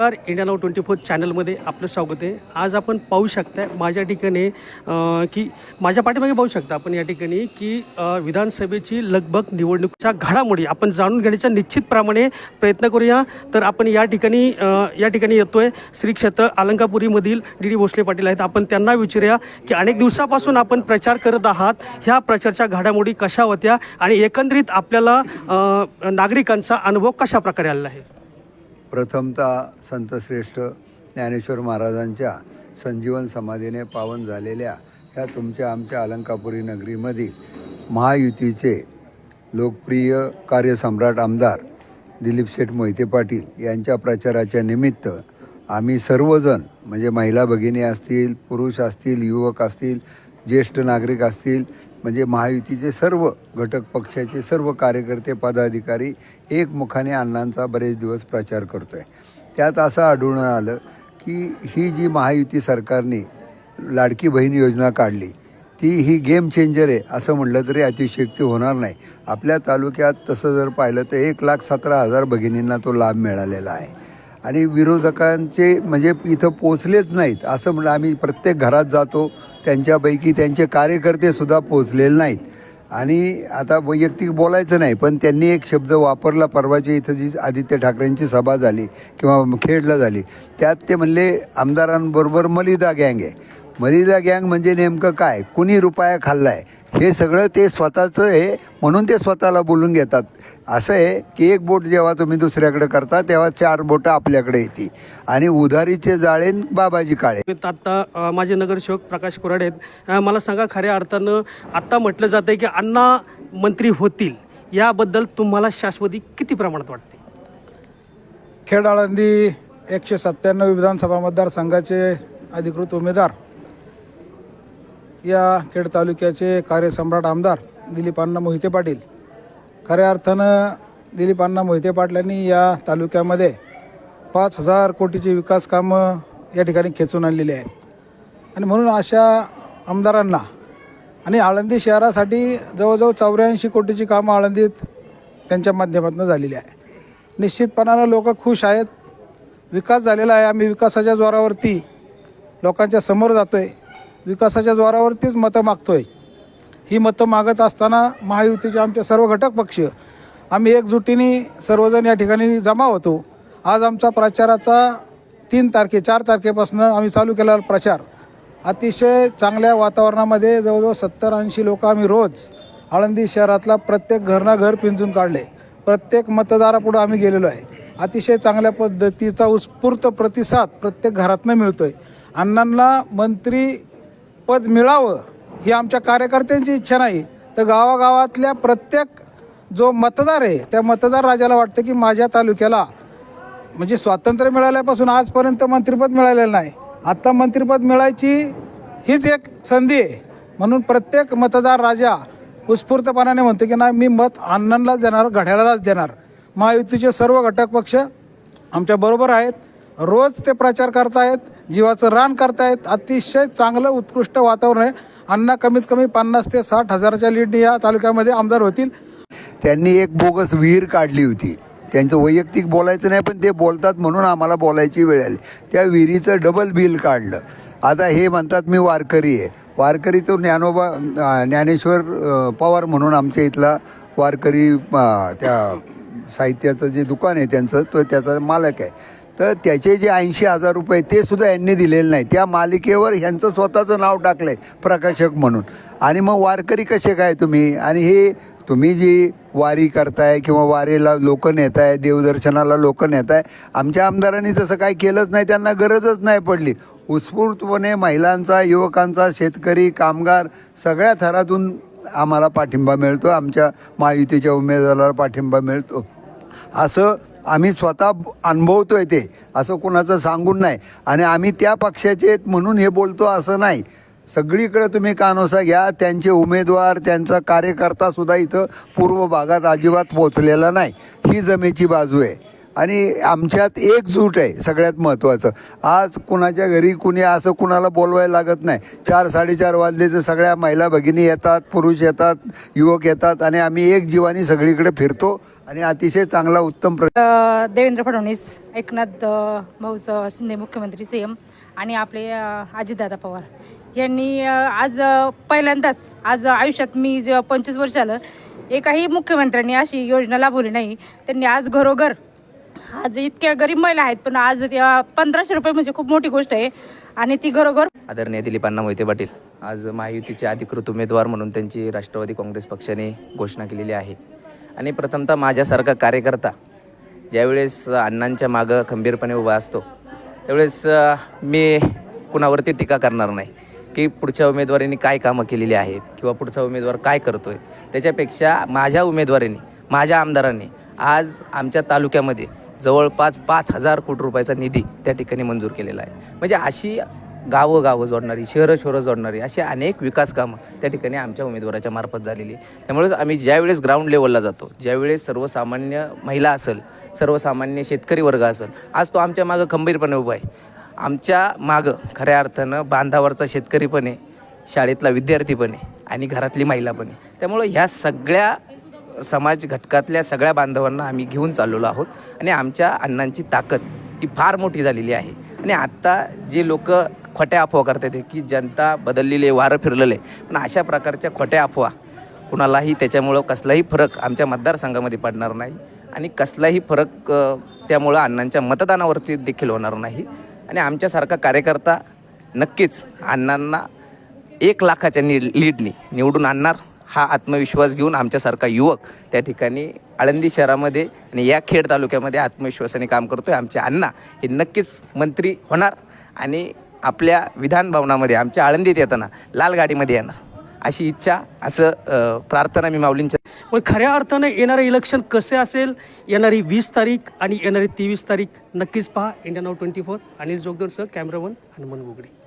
नमस्कार इंडिया नाव twenty four चॅनलमध्ये आपलं स्वागत आहे. आज आपण पाहू शकता माझ्या ठिकाणी की माझ्या पाठीमागे पाहू शकता आपण या ठिकाणी की विधानसभेची लगभग निवडणुकीच्या घडामोडी आपण जाणून घेण्याच्या निश्चितप्रमाणे प्रयत्न करूया. तर आपण या ठिकाणी या ठिकाणी येतोय. श्री क्षेत्र अलंकापुरीमधील डी डी भोसले पाटील आहेत. आपण त्यांना विचारूया की अनेक दिवसापासून आपण प्रचार करत आहात. ह्या प्रचारच्या घडामोडी कशा होत्या? आणि एकंदरीत आपल्याला नागरिकांचा अनुभव कशा प्रकारे आलेला आहे? प्रथमतः संतश्रेष्ठ ज्ञानेश्वर महाराजांच्या संजीवन समाधीने पावन झालेल्या ह्या तुमच्या आमच्या अलंकापुरी नगरीमधील महायुतीचे लोकप्रिय कार्यसम्राट आमदार दिलीप शेठ मोहिते पाटील यांच्या प्रचाराच्या निमित्त आम्ही सर्वजण म्हणजे महिला भगिनी असतील पुरुष असतील युवक असतील ज्येष्ठ नागरिक असतील म्हणजे महायुतीचे सर्व घटक पक्षाचे सर्व कार्यकर्ते पदाधिकारी एकमुखाने अण्णांचा बरेच दिवस प्रचार करतो आहे त्यात असं आढळून आलं की ही जी महायुती सरकारने लाडकी बहीण योजना काढली ती ही गेम चेंजर आहे असं म्हटलं तरी अतिशयोक्ती होणार नाही. आपल्या तालुक्यात तसं जर पाहिलं तर एक लाख सतरा हजार भगिनींना तो लाभ मिळालेला आहे. आणि विरोधकांचे म्हणजे इथं पोचलेच नाहीत. असं म्हणलं आम्ही प्रत्येक घरात जातो त्यांच्यापैकी त्यांचे कार्यकर्तेसुद्धा पोचलेले नाहीत. आणि आता वैयक्तिक बोलायचं नाही पण त्यांनी एक शब्द वापरला परवाच्या इथं जी आदित्य ठाकरेंची सभा झाली किंवा खेडला झाली त्यात ते म्हणले आमदारांबरोबर मलिदा गँग आहे. मलिदा गँग म्हणजे नेमकं काय? कुणी रुपया खाल्लाय? हे सगळं ते स्वतःचं आहे म्हणून ते स्वतःला बोलून घेतात. असं आहे की एक बोट जेव्हा तुम्ही दुसऱ्याकडे करता तेव्हा चार बोटं आपल्याकडे येते आणि उधारीचे जाळे बाबाजी काळे. आता अ, माझे नगरसेवक प्रकाश कोराडे आहेत. मला सांगा खऱ्या अर्थानं आत्ता म्हटलं जातं की अण्णा मंत्री होतील याबद्दल तुम्हाला शाश्वती किती प्रमाणात वाटते? खेड आळंदी एकशे सत्त्याण्णव विधानसभा मतदारसंघाचे अधिकृत उमेदवार या खेड तालुक्याचे कार्यसम्राट आमदार दिलीपांना मोहिते पाटील. खऱ्या अर्थानं दिलीपांना मोहिते पाटलांनी या तालुक्यामध्ये पाच हजार कोटीची विकास कामं या ठिकाणी खेचून आणलेली आहेत. आणि म्हणून अशा आमदारांना आणि आळंदी शहरासाठी जवळजवळ चौऱ्याऐंशी कोटीची कामं आळंदीत त्यांच्या माध्यमातून झालेली आहे. निश्चितपणानं लोक खुश आहेत. विकास झालेला आहे. आम्ही विकासाच्या जोरावरती लोकांच्या समोर जातो आहे विकासाच्या जोरावरतीच मतं मागतोय. ही मतं मागत असताना महायुतीचे आमचे सर्व घटक पक्ष आम्ही एकजुटीने सर्वजण या ठिकाणी जमा होतो. आज आमचा प्रचाराचा तीन तारखे चार तारखेपासून आम्ही चालू केला प्रचार. अतिशय चांगल्या वातावरणामध्ये जवळजवळ सत्तर ऐंशी लोक आम्ही रोज आळंदी शहरातला प्रत्येक घरना घर पिंजून काढले. प्रत्येक मतदारापुढं आम्ही गेलेलो आहे. अतिशय चांगल्या पद्धतीचा उत्स्फूर्त प्रतिसाद प्रत्येक घरातनं आहे अण्णांना मंत्री पद मिळावं ही आमच्या कार्यकर्त्यांची इच्छा नाही. तर गावागावातल्या प्रत्येक जो मतदार आहे त्या मतदार राजाला वाटतं की माझ्या तालुक्याला म्हणजे स्वातंत्र्य मिळाल्यापासून आजपर्यंत मंत्रिपद मिळालेलं नाही. आत्ता मंत्रिपद मिळायची हीच एक संधी आहे. म्हणून प्रत्येक मतदार राजा उत्स्फूर्तपणाने म्हणतो की नाही मी मत अण्णांनाच देणार घड्याळालाच देणार. महायुतीचे सर्व घटक पक्ष आमच्या बरोबर आहेत. रोज ते प्रचार करतायत जीवाचं रान करतायत अतिशय चांगलं उत्कृष्ट वातावरण आहे. अण्णा कमीत कमी पन्नास ते साठ हजाराच्या लीडने या तालुक्यामध्ये आमदार होतील. त्यांनी एक बोगस विहीर काढली होती. त्यांचं वैयक्तिक बोलायचं नाही पण ते बोलतात म्हणून आम्हाला बोलायची वेळ आली. त्या विहिरीचं डबल बिल काढलं. आता हे म्हणतात मी वारकरी आहे. वारकरी तो ज्ञानोबा ज्ञानेश्वर पवार म्हणून आमच्या इथला वारकरी त्या साहित्याचं जे दुकान आहे त्यांचं तो त्याचा मालक आहे. तर त्याचे जे ऐंशी हजार रुपये ते सुद्धा यांनी दिलेले नाही. त्या मालिकेवर ह्यांचं स्वतःचं नाव टाकलं आहे प्रकाशक म्हणून. आणि मग वारकरी कसे काय तुम्ही? आणि हे तुम्ही जी वारी करताय किंवा वारीला लोक नेताय देवदर्शनाला लोक नेताय आमच्या आमदारांनी तसं काय केलंच नाही त्यांना गरजच नाही पडली. उत्स्फूर्तपणे महिलांचा युवकांचा शेतकरी कामगार सगळ्या थरातून आम्हाला पाठिंबा मिळतो आमच्या महायुतीच्या उमेदवाराला पाठिंबा मिळतो. असं आम्ही स्वतः अनुभवतो आहे ते असं कोणाचं सांगून नाही. आणि आम्ही त्या पक्षाचे आहेत म्हणून हे बोलतो असं नाही. सगळीकडे तुम्ही कानोसा घ्या त्यांचे उमेदवार त्यांचा कार्यकर्तासुद्धा इथं पूर्व भागात अजिबात पोचलेला नाही. ही जमेची बाजू आहे. आणि आमच्यात एकजूट आहे सगळ्यात महत्त्वाचं. आज कुणाच्या घरी कुणी असं कुणाला बोलवायला लागत नाही. चार साडेचार वाजले तर सगळ्या महिला भगिनी येतात पुरुष येतात युवक येतात आणि आम्ही एक जीवानी सगळीकडे फिरतो आणि अतिशय चांगला उत्तम प्र देवेंद्र फडणवीस एकनाथ भाऊ शिंदे मुख्यमंत्री सी एम आणि आपले अजितदादा पवार यांनी आज पहिल्यांदाच आज आयुष्यात मी जे पंचवीस वर्ष आलं एकाही मुख्यमंत्र्यांनी अशी योजना लाभवली नाही. त्यांनी आज घरोघर आज इतक्या गरीब महिला आहेत पण आज त्या पंधराशे रुपये म्हणजे खूप मोठी गोष्ट आहे. आणि ती घरोघर आदरणीय दिलीपांना मोहिते पाटील आज महायुतीचे अधिकृत उमेदवार म्हणून त्यांची राष्ट्रवादी काँग्रेस पक्षाने घोषणा केलेली आहे. आणि प्रथमतः माझ्यासारखा कार्यकर्ता ज्यावेळेस अण्णांच्या मागं खंबीरपणे उभा असतो त्यावेळेस मी कुणावरती टीका करणार नाही की पुढच्या उमेदवारीने काय कामं केलेली आहेत किंवा पुढचा उमेदवार काय करतो आहे त्याच्यापेक्षा माझ्या उमेदवारीने माझ्या आमदारांनी आज आमच्या तालुक्यामध्ये जवळपास पाच हजार कोटी रुपयाचा निधी त्या ठिकाणी मंजूर केलेला आहे. म्हणजे अशी गावं गावं जोडणारी शहरं शहरं जोडणारी अशी अनेक विकास कामं त्या ठिकाणी आमच्या उमेदवाराच्या मार्फत झालेली आहे त्यामुळेच आम्ही ज्यावेळेस ग्राउंड लेवलला जातो ज्यावेळेस सर्वसामान्य महिला असेल सर्वसामान्य शेतकरी वर्ग असेल आज तो आमच्या मागं खंबीरपणे उभा आहे. आमच्या मागं खऱ्या अर्थानं बांधावरचा शेतकरी पण आहे शाळेतला विद्यार्थी पण आहे आणि घरातली महिला पण आहे. त्यामुळं ह्या सगळ्या समाज घटकातल्या सगळ्या बांधवांना आम्ही घेऊन चाललेलो आहोत. आणि आमच्या अण्णांची ताकद ही फार मोठी झालेली आहे. आणि आत्ता जे लोक खोट्या अफवा करतात की जनता बदललेली आहे वारं फिरलेलं आहे पण अशा प्रकारच्या खोट्या अफवा कुणालाही त्याच्यामुळं कसलाही फरक आमच्या मतदारसंघामध्ये पडणार नाही. आणि कसलाही फरक त्यामुळं अण्णांच्या मतदानावरती देखील होणार नाही. आणि आमच्यासारखा कार्यकर्ता नक्कीच अण्णांना एक लाखाच्या नि लीडनी निवडून आणणार. हा आत्मविश्वास घेऊन आमच्यासारखा युवक त्या ठिकाणी आळंदी शहरामध्ये आणि या खेड तालुक्यामध्ये आत्मविश्वासाने काम करतो आहे आमचे अण्णा हे नक्कीच मंत्री होणार आणि आपल्या विधान भवनामध्ये आमच्या आळंदीत येताना लाल गाडीमध्ये येणार. अशी इच्छा असं प्रार्थना मी माऊलींच्या पण खऱ्या अर्थानं येणारं इलेक्शन कसे असेल? येणारी वीस तारीख आणि येणारी तेवीस तारीख नक्कीच पहा. इंडिया नाव twenty four Anil Jogdar sir cameraman Hanuman Gogade.